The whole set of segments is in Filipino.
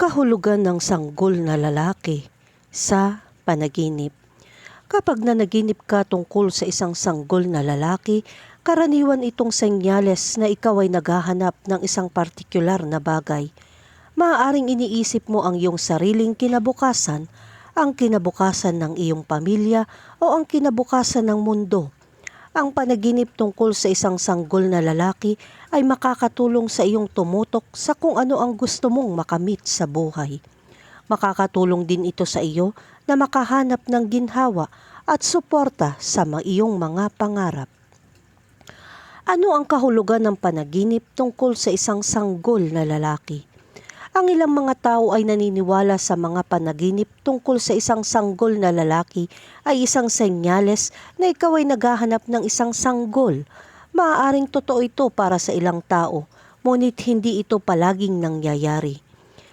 kahulugan ng sanggol na lalaki sa panaginip. Kapag nanaginip ka tungkol sa isang sanggol na lalaki, karaniwan itong senyales na ikaw ay naghahanap ng isang partikular na bagay. Maaaring iniisip mo ang iyong sariling kinabukasan, ang kinabukasan ng iyong pamilya o ang kinabukasan ng mundo. Ang panaginip tungkol sa isang sanggol na lalaki ay makakatulong sa iyong tumutok sa kung ano ang gusto mong makamit sa buhay. Makakatulong din ito sa iyo na makahanap ng ginhawa at suporta sa iyong mga pangarap. Ano ang kahulugan ng panaginip tungkol sa isang sanggol na lalaki? Ang ilang mga tao ay naniniwala sa mga panaginip tungkol sa isang sanggol na lalaki ay isang senyales na ikaw ay naghahanap ng isang sanggol. Maaaring totoo ito para sa ilang tao, ngunit hindi ito palaging nangyayari.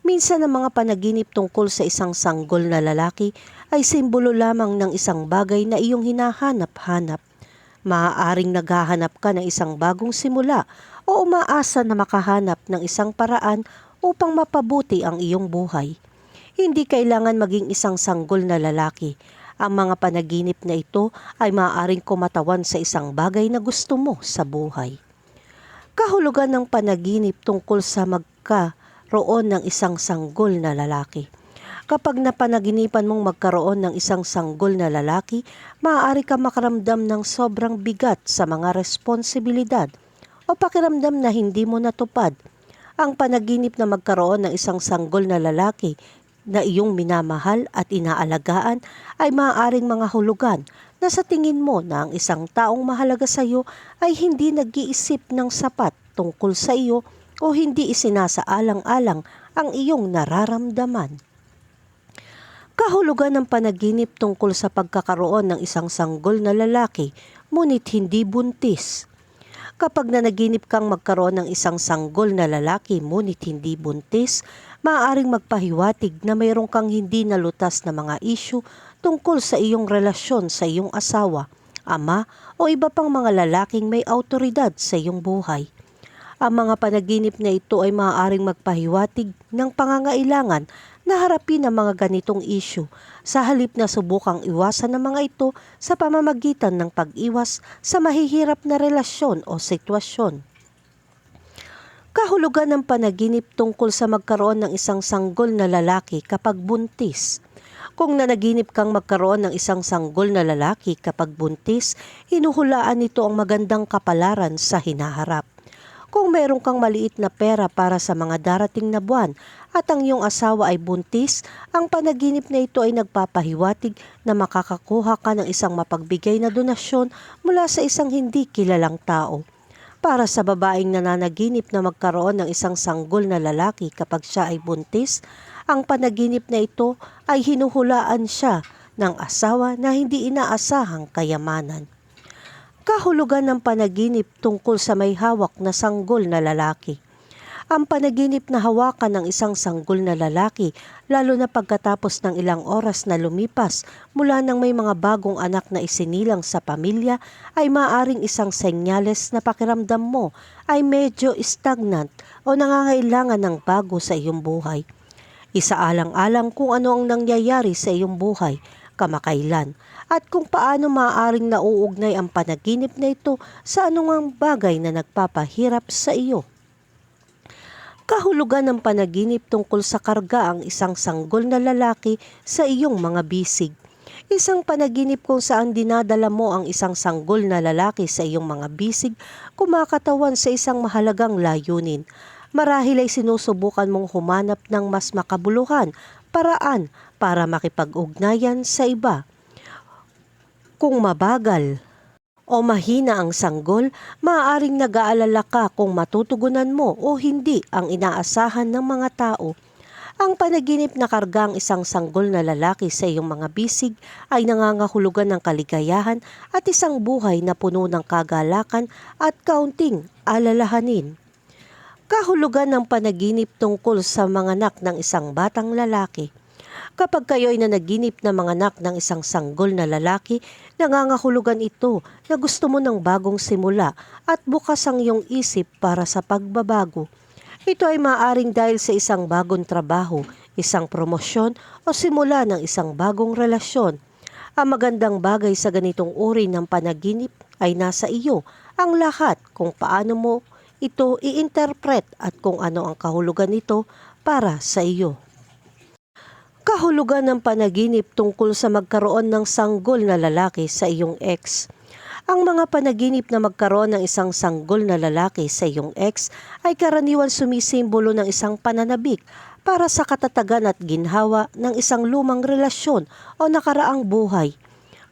Minsan ang mga panaginip tungkol sa isang sanggol na lalaki ay simbolo lamang ng isang bagay na iyong hinahanap-hanap. Maaaring naghahanap ka ng isang bagong simula o umaasa na makahanap ng isang paraan upang mapabuti ang iyong buhay. Hindi kailangan maging isang sanggol na lalaki. Ang mga panaginip na ito ay maaaring kumatawan sa isang bagay na gusto mo sa buhay. Kahulugan ng panaginip tungkol sa magkaroon ng isang sanggol na lalaki. Kapag napanaginipan mong magkaroon ng isang sanggol na lalaki, maaari ka makaramdam ng sobrang bigat sa mga responsibilidad o pakiramdam na hindi mo natupad ang panaginip na magkaroon ng isang sanggol na lalaki na iyong minamahal at inaalagaan ay maaaring mga hulugan na sa tingin mo na ang isang taong mahalaga sa iyo ay hindi nag-iisip ng sapat tungkol sa iyo o hindi isinasaalang-alang ang iyong nararamdaman. Kahulugan ng panaginip tungkol sa pagkakaroon ng isang sanggol na lalaki, ngunit hindi buntis. Kapag nanaginip kang magkaroon ng isang sanggol na lalaki ngunit hindi buntis, maaaring magpahiwatig na mayroon kang hindi nalutas na mga isyu tungkol sa iyong relasyon sa iyong asawa, ama o iba pang mga lalaking may autoridad sa iyong buhay. Ang mga panaginip na ito ay maaaring magpahiwatig ng pangangailangan na harapin ang mga ganitong issue sa halip na subukang iwasan ang mga ito sa pamamagitan ng pag-iwas sa mahihirap na relasyon o sitwasyon. Kahulugan ng panaginip tungkol sa magkaroon ng isang sanggol na lalaki kapag buntis. Kung nanaginip kang magkaroon ng isang sanggol na lalaki kapag buntis, hinuhulaan nito ang magandang kapalaran sa hinaharap. Kung meron kang maliit na pera para sa mga darating na buwan at ang iyong asawa ay buntis, ang panaginip na ito ay nagpapahiwatig na makakakuha ka ng isang mapagbigay na donasyon mula sa isang hindi kilalang tao. Para sa babaeng nananaginip na magkaroon ng isang sanggol na lalaki kapag siya ay buntis, ang panaginip na ito ay hinuhulaan siya ng asawa na hindi inaasahang kayamanan kahulugan ng panaginip tungkol sa may hawak na sanggol na lalaki. Ang panaginip na hawakan ng isang sanggol na lalaki, lalo na pagkatapos ng ilang oras na lumipas mula nang may mga bagong anak na isinilang sa pamilya, ay maaring isang senyales na pakiramdam mo ay medyo stagnant o nangangailangan ng bago sa iyong buhay. Isaalang-alang kung ano ang nangyayari sa iyong buhay kamakailan at kung paano maaaring nauugnay ang panaginip na ito sa anumang bagay na nagpapahirap sa iyo. Kahulugan ng panaginip tungkol sa karga ang isang sanggol na lalaki sa iyong mga bisig. Isang panaginip kung saan dinadala mo ang isang sanggol na lalaki sa iyong mga bisig kumakatawan sa isang mahalagang layunin. Marahil ay sinusubukan mong humanap ng mas makabuluhan, paraan para makipag-ugnayan sa iba. Kung mabagal o mahina ang sanggol, maaaring nag-aalala ka kung matutugunan mo o hindi ang inaasahan ng mga tao. Ang panaginip na kargang isang sanggol na lalaki sa iyong mga bisig ay nangangahulugan ng kaligayahan at isang buhay na puno ng kagalakan at kaunting alalahanin. Kahulugan ng panaginip tungkol sa mga anak ng isang batang lalaki. Kapag kayo ay nanaginip na mga anak ng isang sanggol na lalaki, nangangahulugan ito na gusto mo ng bagong simula at bukas ang iyong isip para sa pagbabago. Ito ay maaring dahil sa isang bagong trabaho, isang promosyon o simula ng isang bagong relasyon. Ang magandang bagay sa ganitong uri ng panaginip ay nasa iyo ang lahat kung paano mo ito i-interpret at kung ano ang kahulugan nito para sa iyo. Kahulugan ng panaginip tungkol sa magkaroon ng sanggol na lalaki sa iyong ex. Ang mga panaginip na magkaroon ng isang sanggol na lalaki sa iyong ex ay karaniwan sumisimbolo ng isang pananabik para sa katatagan at ginhawa ng isang lumang relasyon o nakaraang buhay.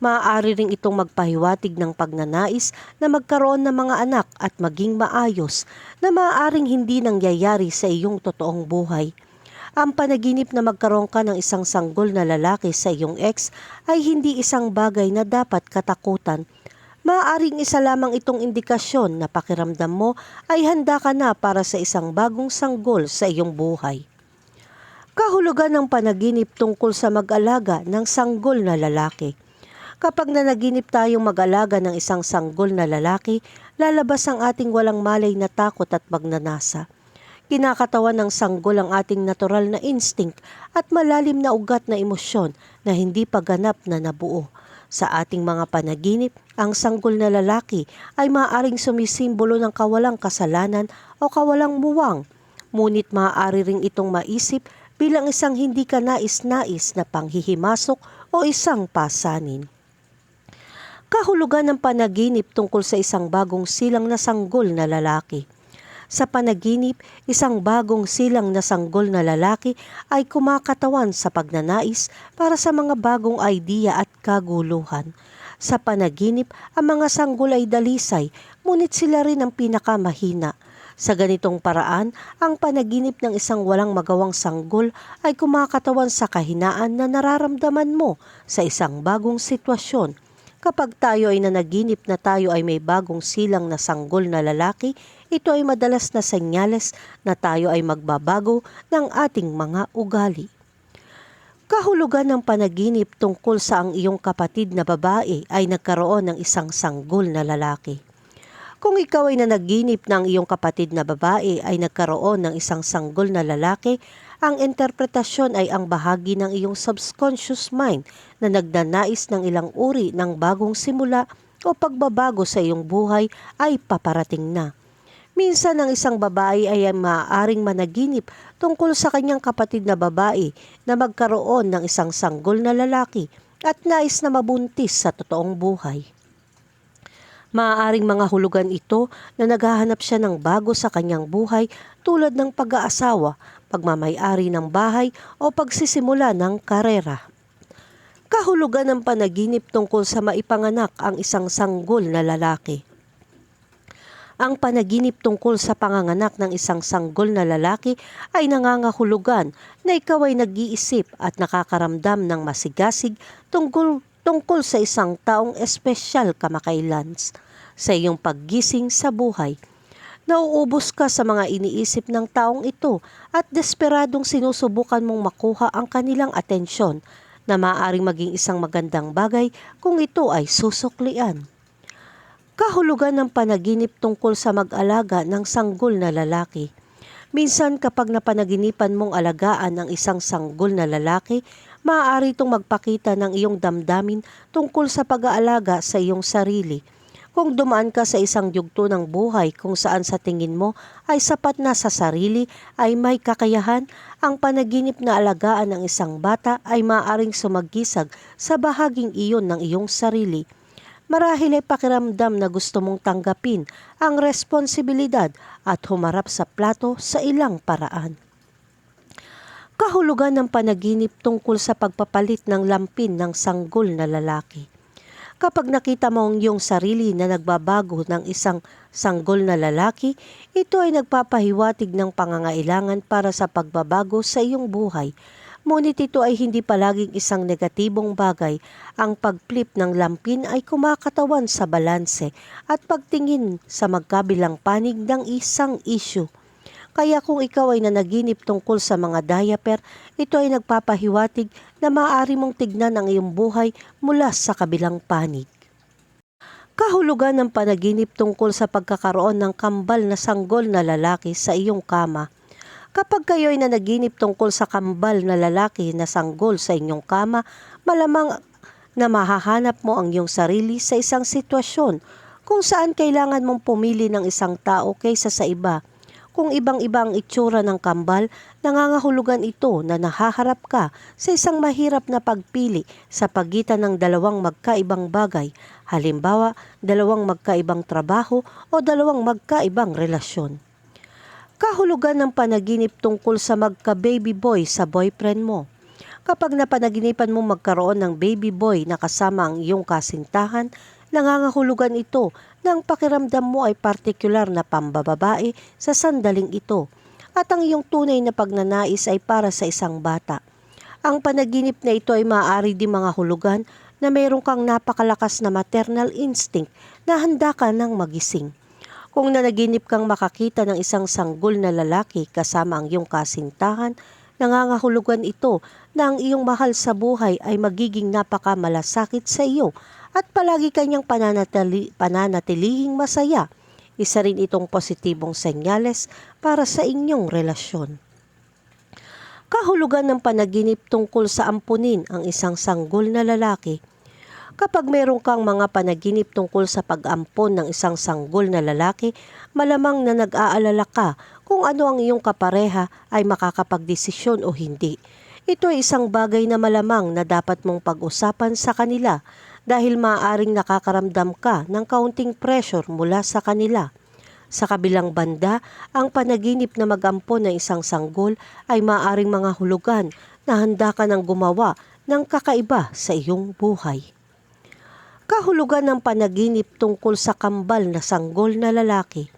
Maaari ring itong magpahiwatig ng pagnanais na magkaroon ng mga anak at maging maayos na maaaring hindi nangyayari sa iyong totoong buhay. Ang panaginip na magkaroon ka ng isang sanggol na lalaki sa iyong ex ay hindi isang bagay na dapat katakutan. Maaaring isa lamang itong indikasyon na pakiramdam mo ay handa ka na para sa isang bagong sanggol sa iyong buhay. Kahulugan ng panaginip tungkol sa mag-alaga ng sanggol na lalaki. Kapag nanaginip tayong mag-alaga ng isang sanggol na lalaki, lalabas ang ating walang malay na takot at magnanasa. Kinakatawan ng sanggol ang ating natural na instinct at malalim na ugat na emosyon na hindi pa ganap na nabuo. Sa ating mga panaginip, ang sanggol na lalaki ay maaaring sumisimbolo ng kawalang kasalanan o kawalang muwang. Ngunit maaari ring itong maisip bilang isang hindi ka nais-nais na panghihimasok o isang pasanin. Kahulugan ng panaginip tungkol sa isang bagong silang na sanggol na lalaki. Sa panaginip, isang bagong silang na sanggol na lalaki ay kumakatawan sa pagnanais para sa mga bagong idea at kaguluhan. Sa panaginip, ang mga sanggol ay dalisay, ngunit sila rin ang pinakamahina. Sa ganitong paraan, ang panaginip ng isang walang magawang sanggol ay kumakatawan sa kahinaan na nararamdaman mo sa isang bagong sitwasyon. Kapag tayo ay nanaginip na tayo ay may bagong silang na sanggol na lalaki, ito ay madalas na senyales na tayo ay magbabago ng ating mga ugali. Kahulugan ng panaginip tungkol sa ang iyong kapatid na babae ay nagkaroon ng isang sanggol na lalaki. Kung ikaw ay nanaginip ng iyong kapatid na babae ay nagkaroon ng isang sanggol na lalaki, ang interpretasyon ay ang bahagi ng iyong subconscious mind na nagdanais ng ilang uri ng bagong simula o pagbabago sa iyong buhay ay paparating na. Minsan ang isang babae ay maaaring managinip tungkol sa kanyang kapatid na babae na magkaroon ng isang sanggol na lalaki at nais na mabuntis sa totoong buhay. Maaaring mga hulugan ito na naghahanap siya ng bago sa kanyang buhay tulad ng pag-aasawa, pagmamayari ng bahay o pagsisimula ng karera. Kahulugan ng panaginip tungkol sa maipanganak ang isang sanggol na lalaki. Ang panaginip tungkol sa panganganak ng isang sanggol na lalaki ay nangangahulugan na ikaw ay nag-iisip at nakakaramdam ng masigasig tungkol, tungkol sa isang taong espesyal kamakailan sa iyong paggising sa buhay. Nauubos ka sa mga iniisip ng taong ito at desperadong sinusubukan mong makuha ang kanilang atensyon na maaaring maging isang magandang bagay kung ito ay susuklian kahulugan ng panaginip tungkol sa mag-alaga ng sanggol na lalaki. Minsan kapag napanaginipan mong alagaan ang isang sanggol na lalaki, maaari itong magpakita ng iyong damdamin tungkol sa pag-aalaga sa iyong sarili. Kung dumaan ka sa isang yugto ng buhay kung saan sa tingin mo ay sapat na sa sarili ay may kakayahan, ang panaginip na alagaan ng isang bata ay maaaring sumagisag sa bahaging iyon ng iyong sarili marahil ay pakiramdam na gusto mong tanggapin ang responsibilidad at humarap sa plato sa ilang paraan. Kahulugan ng panaginip tungkol sa pagpapalit ng lampin ng sanggol na lalaki. Kapag nakita mo ang iyong sarili na nagbabago ng isang sanggol na lalaki, ito ay nagpapahiwatig ng pangangailangan para sa pagbabago sa iyong buhay Ngunit ito ay hindi palaging isang negatibong bagay. Ang pagflip ng lampin ay kumakatawan sa balanse at pagtingin sa magkabilang panig ng isang issue. Kaya kung ikaw ay nanaginip tungkol sa mga diaper, ito ay nagpapahiwatig na maaari mong tignan ang iyong buhay mula sa kabilang panig. Kahulugan ng panaginip tungkol sa pagkakaroon ng kambal na sanggol na lalaki sa iyong kama – Kapag kayo'y nanaginip tungkol sa kambal na lalaki na sanggol sa inyong kama, malamang na mahahanap mo ang iyong sarili sa isang sitwasyon kung saan kailangan mong pumili ng isang tao kaysa sa iba. Kung ibang-iba ang itsura ng kambal, nangangahulugan ito na nahaharap ka sa isang mahirap na pagpili sa pagitan ng dalawang magkaibang bagay, halimbawa dalawang magkaibang trabaho o dalawang magkaibang relasyon. Kahulugan ng panaginip tungkol sa magka-baby boy sa boyfriend mo. Kapag napanaginipan mo magkaroon ng baby boy na kasama ang iyong kasintahan, nangangahulugan ito na ang pakiramdam mo ay partikular na pambababae sa sandaling ito at ang iyong tunay na pagnanais ay para sa isang bata. Ang panaginip na ito ay maaari din mga hulugan na mayroon kang napakalakas na maternal instinct na handa ka ng magising. Kung nanaginip kang makakita ng isang sanggol na lalaki kasama ang iyong kasintahan, nangangahulugan ito na ang iyong mahal sa buhay ay magiging napakamalasakit sa iyo at palagi kanyang pananatili, pananatilihing masaya. Isa rin itong positibong senyales para sa inyong relasyon. Kahulugan ng panaginip tungkol sa ampunin ang isang sanggol na lalaki. Kapag meron kang mga panaginip tungkol sa pag-ampon ng isang sanggol na lalaki, malamang na nag-aalala ka kung ano ang iyong kapareha ay makakapagdesisyon o hindi. Ito ay isang bagay na malamang na dapat mong pag-usapan sa kanila dahil maaaring nakakaramdam ka ng kaunting pressure mula sa kanila. Sa kabilang banda, ang panaginip na mag-ampon ng isang sanggol ay maaaring mga hulugan na handa ka ng gumawa ng kakaiba sa iyong buhay. Kahulugan ng panaginip tungkol sa kambal na sanggol na lalaki.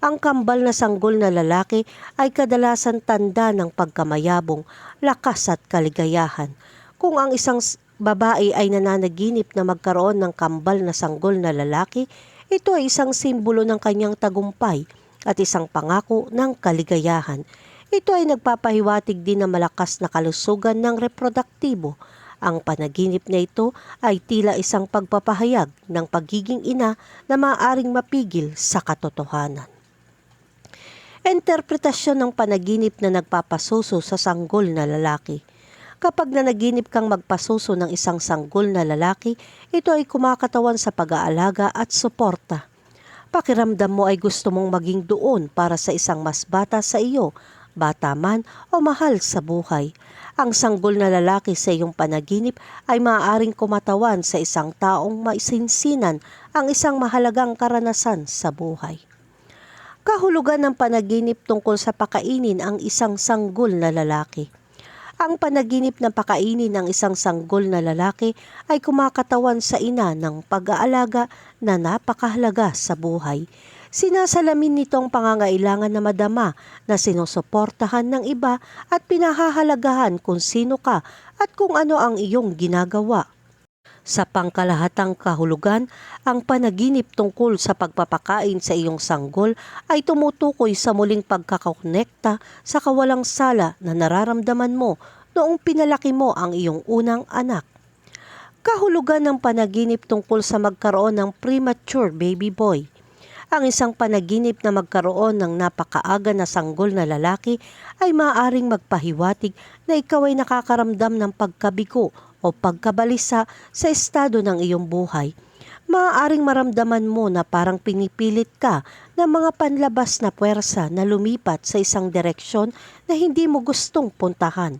Ang kambal na sanggol na lalaki ay kadalasan tanda ng pagkamayabong, lakas at kaligayahan. Kung ang isang babae ay nananaginip na magkaroon ng kambal na sanggol na lalaki, ito ay isang simbolo ng kanyang tagumpay at isang pangako ng kaligayahan. Ito ay nagpapahiwatig din ng malakas na kalusugan ng reproduktibo. Ang panaginip na ito ay tila isang pagpapahayag ng pagiging ina na maaaring mapigil sa katotohanan. Interpretasyon ng panaginip na nagpapasuso sa sanggol na lalaki. Kapag nanaginip kang magpasuso ng isang sanggol na lalaki, ito ay kumakatawan sa pag-aalaga at suporta. Pakiramdam mo ay gusto mong maging doon para sa isang mas bata sa iyo, bata man o mahal sa buhay. Ang sanggol na lalaki sa iyong panaginip ay maaaring kumatawan sa isang taong maisinsinan ang isang mahalagang karanasan sa buhay. Kahulugan ng panaginip tungkol sa pakainin ang isang sanggol na lalaki. Ang panaginip na pakainin ng isang sanggol na lalaki ay kumakatawan sa ina ng pag-aalaga na napakahalaga sa buhay. Sinasalamin nitong pangangailangan na madama na sinusuportahan ng iba at pinahahalagahan kung sino ka at kung ano ang iyong ginagawa. Sa pangkalahatang kahulugan, ang panaginip tungkol sa pagpapakain sa iyong sanggol ay tumutukoy sa muling pagkakakonekta sa kawalang sala na nararamdaman mo noong pinalaki mo ang iyong unang anak. Kahulugan ng panaginip tungkol sa magkaroon ng premature baby boy. Ang isang panaginip na magkaroon ng napakaaga na sanggol na lalaki ay maaaring magpahiwatig na ikaw ay nakakaramdam ng pagkabigo o pagkabalisa sa estado ng iyong buhay. Maaaring maramdaman mo na parang pinipilit ka ng mga panlabas na puwersa na lumipat sa isang direksyon na hindi mo gustong puntahan.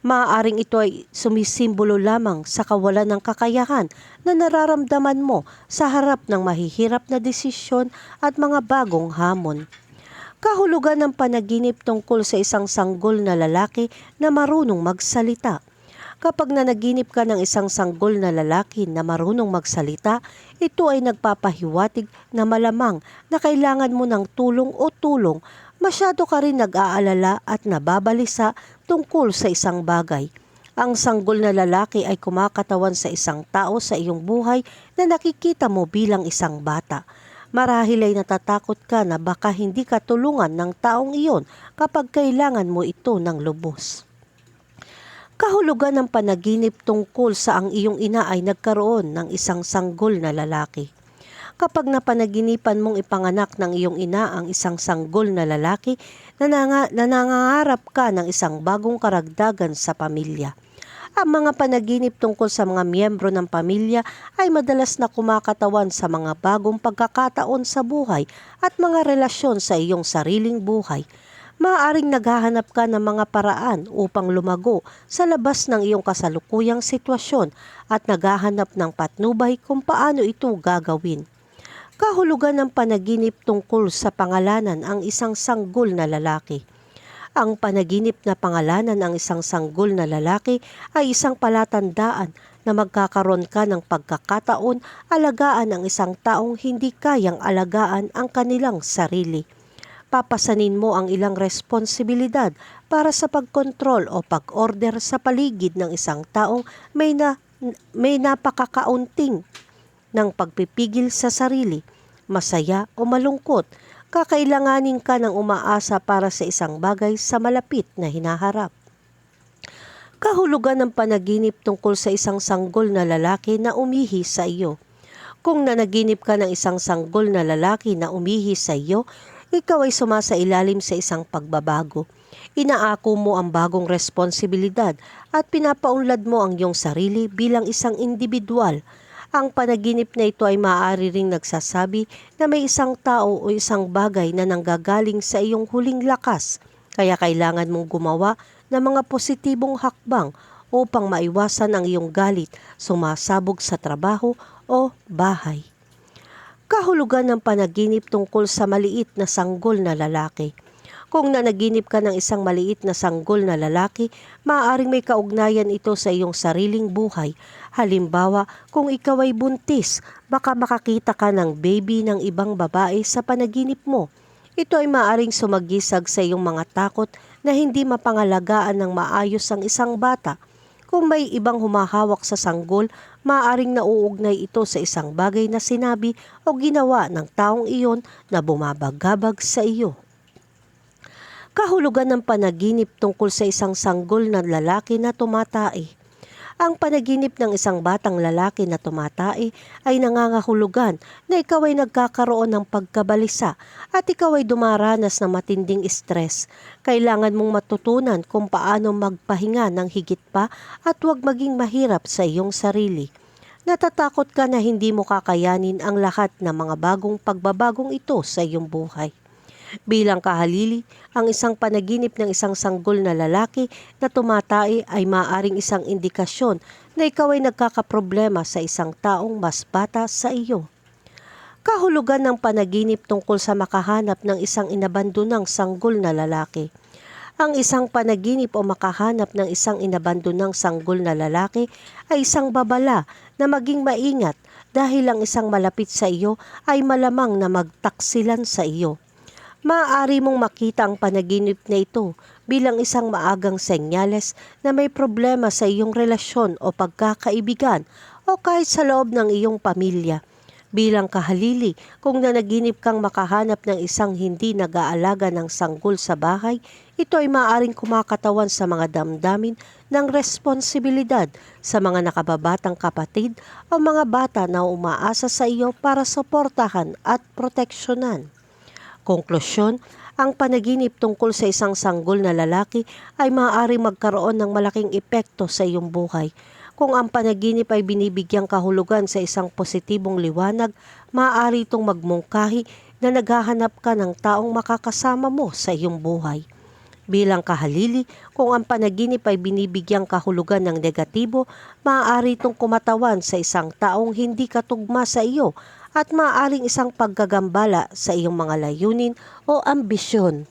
Maaaring ito ay sumisimbolo lamang sa kawalan ng kakayahan na nararamdaman mo sa harap ng mahihirap na desisyon at mga bagong hamon. Kahulugan ng panaginip tungkol sa isang sanggol na lalaki na marunong magsalita. Kapag nanaginip ka ng isang sanggol na lalaki na marunong magsalita, ito ay nagpapahiwatig na malamang na kailangan mo ng tulong o tulong masyado ka rin nag-aalala at nababalisa tungkol sa isang bagay. Ang sanggol na lalaki ay kumakatawan sa isang tao sa iyong buhay na nakikita mo bilang isang bata. Marahil ay natatakot ka na baka hindi ka tulungan ng taong iyon kapag kailangan mo ito ng lubos. Kahulugan ng panaginip tungkol sa ang iyong ina ay nagkaroon ng isang sanggol na lalaki. kapag napanaginipan mong ipanganak ng iyong ina ang isang sanggol na lalaki na, nanga, na nangangarap ka ng isang bagong karagdagan sa pamilya. Ang mga panaginip tungkol sa mga miyembro ng pamilya ay madalas na kumakatawan sa mga bagong pagkakataon sa buhay at mga relasyon sa iyong sariling buhay. Maaaring naghahanap ka ng mga paraan upang lumago sa labas ng iyong kasalukuyang sitwasyon at naghahanap ng patnubay kung paano ito gagawin. Kahulugan ng panaginip tungkol sa pangalanan ang isang sanggol na lalaki. Ang panaginip na pangalanan ng isang sanggol na lalaki ay isang palatandaan na magkakaroon ka ng pagkakataon alagaan ang isang taong hindi kayang alagaan ang kanilang sarili. Papasanin mo ang ilang responsibilidad para sa pagkontrol o pag-order sa paligid ng isang taong may, na, may napakakaunting ng pagpipigil sa sarili, masaya o malungkot kakailanganin ka ng umaasa para sa isang bagay sa malapit na hinaharap. Kahulugan ng panaginip tungkol sa isang sanggol na lalaki na umihi sa iyo. Kung nanaginip ka ng isang sanggol na lalaki na umihi sa iyo, ikaw ay sumasa ilalim sa isang pagbabago. Inaako mo ang bagong responsibilidad at pinapaunlad mo ang iyong sarili bilang isang individual ang panaginip na ito ay maaari ring nagsasabi na may isang tao o isang bagay na nanggagaling sa iyong huling lakas, kaya kailangan mong gumawa ng mga positibong hakbang upang maiwasan ang iyong galit, sumasabog sa trabaho o bahay. Kahulugan ng panaginip tungkol sa maliit na sanggol na lalaki. Kung nanaginip ka ng isang maliit na sanggol na lalaki, maaaring may kaugnayan ito sa iyong sariling buhay. Halimbawa, kung ikaw ay buntis, baka makakita ka ng baby ng ibang babae sa panaginip mo. Ito ay maaaring sumagisag sa iyong mga takot na hindi mapangalagaan ng maayos ang isang bata. Kung may ibang humahawak sa sanggol, maaaring nauugnay ito sa isang bagay na sinabi o ginawa ng taong iyon na bumabagabag sa iyo kahulugan ng panaginip tungkol sa isang sanggol na lalaki na tumatae. Ang panaginip ng isang batang lalaki na tumatae ay nangangahulugan na ikaw ay nagkakaroon ng pagkabalisa at ikaw ay dumaranas ng matinding stress. Kailangan mong matutunan kung paano magpahinga ng higit pa at huwag maging mahirap sa iyong sarili. Natatakot ka na hindi mo kakayanin ang lahat ng mga bagong pagbabagong ito sa iyong buhay. Bilang kahalili, ang isang panaginip ng isang sanggol na lalaki na tumatay ay maaring isang indikasyon na ikaw ay nagkakaproblema sa isang taong mas bata sa iyo. Kahulugan ng panaginip tungkol sa makahanap ng isang inabandonang sanggol na lalaki. Ang isang panaginip o makahanap ng isang inabandonang sanggol na lalaki ay isang babala na maging maingat dahil ang isang malapit sa iyo ay malamang na magtaksilan sa iyo maaari mong makita ang panaginip na ito bilang isang maagang senyales na may problema sa iyong relasyon o pagkakaibigan o kahit sa loob ng iyong pamilya. Bilang kahalili, kung nanaginip kang makahanap ng isang hindi nag-aalaga ng sanggol sa bahay, ito ay maaaring kumakatawan sa mga damdamin ng responsibilidad sa mga nakababatang kapatid o mga bata na umaasa sa iyo para suportahan at proteksyonan. Konklusyon, ang panaginip tungkol sa isang sanggol na lalaki ay maaari magkaroon ng malaking epekto sa iyong buhay. Kung ang panaginip ay binibigyang kahulugan sa isang positibong liwanag, maaari itong magmungkahi na naghahanap ka ng taong makakasama mo sa iyong buhay. Bilang kahalili, kung ang panaginip ay binibigyang kahulugan ng negatibo, maaari itong kumatawan sa isang taong hindi katugma sa iyo at maaaring isang paggagambala sa iyong mga layunin o ambisyon.